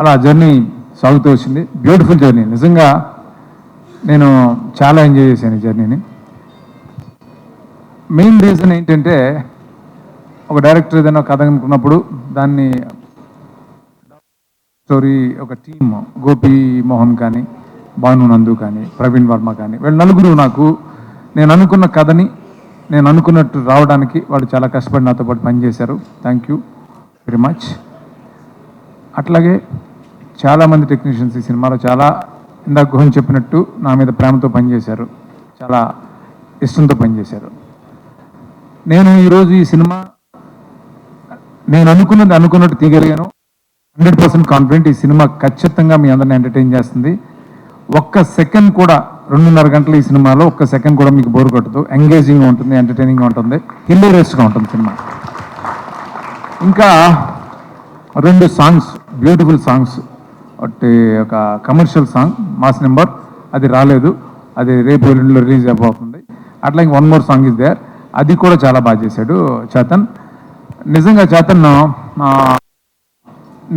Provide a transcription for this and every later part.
అలా జర్నీ సాగుతూ వచ్చింది. బ్యూటిఫుల్ జర్నీ నిజంగా నేను చాలా ఎంజాయ్ చేశాను ఈ జర్నీని. మెయిన్ రీజన్ ఏంటంటే ఒక డైరెక్టర్ ఏదైనా కథ అనుకున్నప్పుడు దాన్ని స్టోరీ ఒక టీమ్ గోపి మోహన్ కానీ భాను నందు కానీ ప్రవీణ్ వర్మ కానీ వీళ్ళు నలుగురు నాకు నేను అనుకున్న కథని నేను అనుకున్నట్టు రావడానికి వాళ్ళు చాలా కష్టపడి నాతో పాటు పనిచేశారు. థ్యాంక్ యూ వెరీ మచ్ అట్లాగే చాలామంది టెక్నీషియన్స్ ఈ సినిమాలో చాలా ఇందాక గుహం చెప్పినట్టు నా మీద ప్రేమతో పనిచేశారు. చాలా ఇష్టంతో పనిచేశారు. నేను ఈరోజు ఈ సినిమా నేను అనుకున్నది అనుకున్నట్టు తీయగలిగాను. హండ్రెడ్ పర్సెంట్ కాన్ఫిడెంట్ ఈ సినిమా ఖచ్చితంగా మీ అందరిని ఎంటర్టైన్ చేస్తుంది. ఒక్క సెకండ్ కూడా రెండున్నర గంటలు ఈ సినిమాలో ఒక్క సెకండ్ కూడా మీకు బోర్ కొట్టదు. ఎంగేజింగ్ ఉంటుంది ఎంటర్టైనింగ్ ఉంటుంది హిల్లేరియస్గా ఉంటుంది సినిమా. ఇంకా రెండు సాంగ్స్ బ్యూటిఫుల్ సాంగ్స్ ఒకటి ఒక కమర్షియల్ సాంగ్ మాస్ నెంబర్. అది రాలేదు. అది రేపు ఎల్లుండిలో రిలీజ్ అయిపోతుంది అట్లా one more song is there. అది కూడా చాలా బాగా చేశాడు చేతన్. నిజంగా చేతన్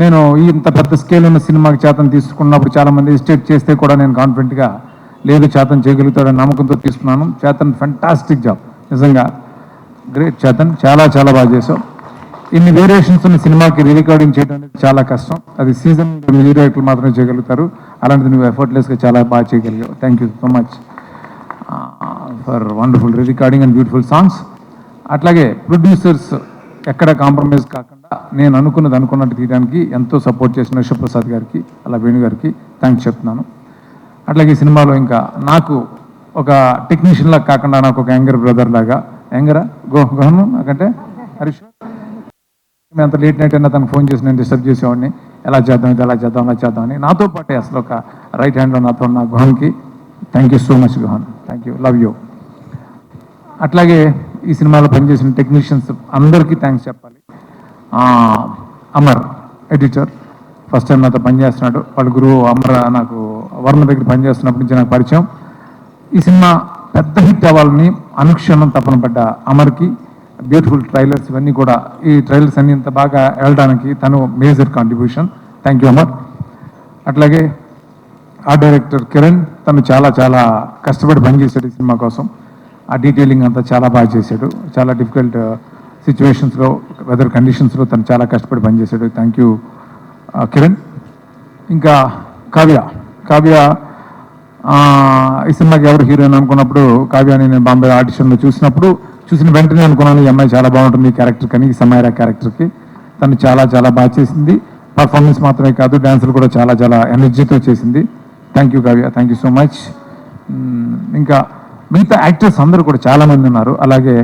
నేను ఈ ఇంత పెద్ద స్కేల్ ఉన్న సినిమాకి చేతన్ తీసుకున్నప్పుడు చాలా మంది ఎస్టేట్ చేస్తే కూడా నేను కాన్ఫిడెంట్గా లేదు చేతన్ చేయగలుగుతాడని నమ్మకంతో తీసుకున్నాను. చేతన్ ఫెంటాస్టిక్ జాబ్ నిజంగా. గ్రేట్ చేతన్. చాలా చాలా బాగా చేసావు ఇన్ని వేరియేషన్స్ ఉన్న సినిమాకి రికార్డింగ్ చేయడం అనేది చాలా కష్టం. అది సీజన్ డైరెక్టర్లు మాత్రమే చేయగలుగుతారు. అలాంటిది నువ్వు ఎఫర్ట్లెస్గా చాలా బాగా చేయగలిగావు. Thank you so much for wonderful recording and beautiful songs అట్లాగే ప్రొడ్యూసర్స్ ఎక్కడ కాంప్రమైజ్ కాకుండా నేను అనుకున్నది అనుకున్నట్టు తీయడానికి ఎంతో సపోర్ట్ చేసిన విశ్వప్రసాద్ గారికి అలా వేణు గారికి థ్యాంక్స్ చెప్తున్నాను. అట్లాగే ఈ సినిమాలో ఇంకా నాకు ఒక టెక్నీషియన్ లాగా కాకుండా నాకు ఒక యాంగర్ బ్రదర్ లాగా. యంగరా? గో గోహను నాకంటే? హరీష్ మేము అంత లేట్ నైట్ అయినా తనకు ఫోన్ చేసి నేను డిస్టర్బ్ చేసేవాడిని. ఎలా చేద్దాం ఇది ఎలా చేద్దాం అలా చేద్దాం అని. నాతో పాటే అసలు ఒక రైట్ హ్యాండ్లో నాతో ఉన్న గుహన్కి thank you so much Guhan. Thank you love you అట్లాగే ఈ సినిమాలో పనిచేసిన టెక్నీషియన్స్ అందరికీ థ్యాంక్స్ చెప్పాలి. అమర్ ఎడిటర్ ఫస్ట్ టైం నాతో పనిచేస్తున్నాడు. వాళ్ళ గురువు అమర్ నాకు వర్ణ దగ్గర పనిచేస్తున్నప్పటి నుంచి నాకు పరిచయం. ఈ సినిమా పెద్ద హిట్ అవ్వాలని అనుక్షణం తపన పడ్డ అమర్కి బ్యూటిఫుల్ ట్రైలర్స్ ఇవన్నీ కూడా ఈ ట్రైలర్స్ అన్ని ఇంత బాగా వెళ్ళడానికి తను major contribution thank you Amar. అట్లాగే ఆ డైరెక్టర్ కిరణ్ తను చాలా చాలా కష్టపడి పనిచేశాడు ఈ సినిమా కోసం. ఆ డీటెయిలింగ్ అంతా చాలా బాగా చేశాడు. చాలా డిఫికల్ట్ సిచ్యువేషన్స్లో వెదర్ కండిషన్స్లో తను చాలా కష్టపడి పనిచేశాడు. Thank you uh, Kiran. ఇంకా కావ్య. కావ్య ఈ సినిమాకి ఎవరు హీరోయిన్ అనుకున్నప్పుడు కావ్యని నేను బాంబే ఆడిషన్లో చూసినప్పుడు చూసిన వెంటనే అనుకున్నాను ఈ అమ్మాయి చాలా బాగుంటుంది ఈ క్యారెక్టర్ కానీ ఈ సమయరా క్యారెక్టర్కి తను చాలా చాలా బాగా చేసింది. పర్ఫార్మెన్స్ మాత్రమే కాదు డ్యాన్సులు కూడా చాలా చాలా ఎనర్జీతో చేసింది. Thank you Kavya thank you so much ఇంకా మిగతా యాక్టర్స్ అందరూ కూడా చాలామంది ఉన్నారు. అలాగే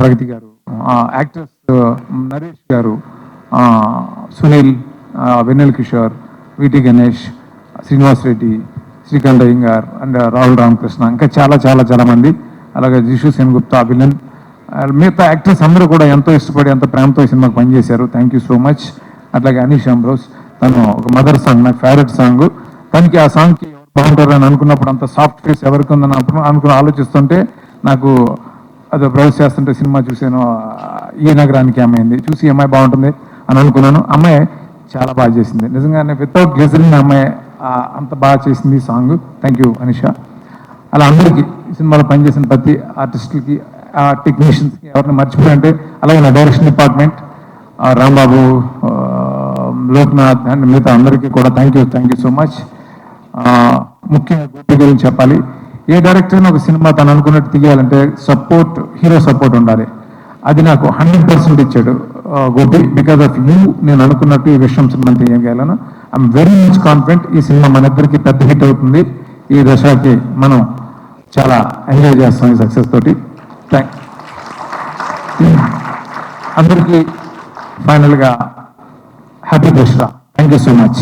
ప్రగతి గారు యాక్టర్స్ నరేష్ గారు సునీల్ వెన్నెల్ కిషోర్ విటి గణేష్ శ్రీనివాస్ రెడ్డి శ్రీకాంత్ అయ్యంగార్ అండ్ రాహుల్ రామకృష్ణ ఇంకా చాలా చాలా చాలామంది అలాగే జిషు సెన్గుప్తా అభిలన్ మిగతా యాక్టర్స్ అందరూ కూడా ఎంతో ఇష్టపడి ఎంతో ప్రేమతో సినిమాకి పనిచేశారు. థ్యాంక్ యూ సో మచ్ అట్లాగే అనీష్ అంబ్రోస్ తను ఒక మదర్ సాంగ్ నాకు ఫేవరెట్ సాంగ్ తనకి ఆ సాంగ్కి బాగుంటారు అని అనుకున్నప్పుడు అంత సాఫ్ట్ ఫేస్ ఎవరికి ఉందని అప్పుడు అనుకుని ఆలోచిస్తుంటే నాకు అది బ్రౌజ్ చేస్తుంటే సినిమా చూసాను ఏ ఈ నగరానికి అమ్మాయింది చూసి అమ్మాయి బాగుంటుంది అని అనుకున్నాను. అమ్మాయి చాలా బాగా చేసింది. నిజంగానే వితౌట్ గ్లిజరింగ్ అమ్మాయి అంత బాగా చేసింది ఈ సాంగ్ థ్యాంక్ యూ అనిష. అలా అందరికీ సినిమాలో పనిచేసిన ప్రతి ఆర్టిస్టులకి ఆ టెక్నీషియన్స్కి ఎవరిని మర్చిపోయంటే అలాగే నా direction department Rambabu Loknath and మిగతా అందరికీ కూడా thank you thank you so much ముఖ్యంగా గోపి గురించి చెప్పాలి. ఏ డైరెక్టర్ ఒక సినిమా తను అనుకున్నట్టు తీయాలంటే సపోర్ట్ హీరో సపోర్ట్ ఉండాలి. అది నాకు హండ్రెడ్ పర్సెంట్ ఇచ్చాడు గోపి బికాస్ ఆఫ్ యూ నేను అనుకున్నట్టు ఈ విషయం సినిమా తీయగలను ఐఎమ్ వెరీ మచ్ కాన్ఫిడెంట్ ఈ సినిమా మన ఇద్దరికి పెద్ద హిట్ అవుతుంది. ఈ దశకి మనం చాలా ఎంజాయ్ చేస్తాం ఈ సక్సెస్ తోటి. థ్యాంక్ అందరికీ ఫైనల్గా happy Dasara thank you so much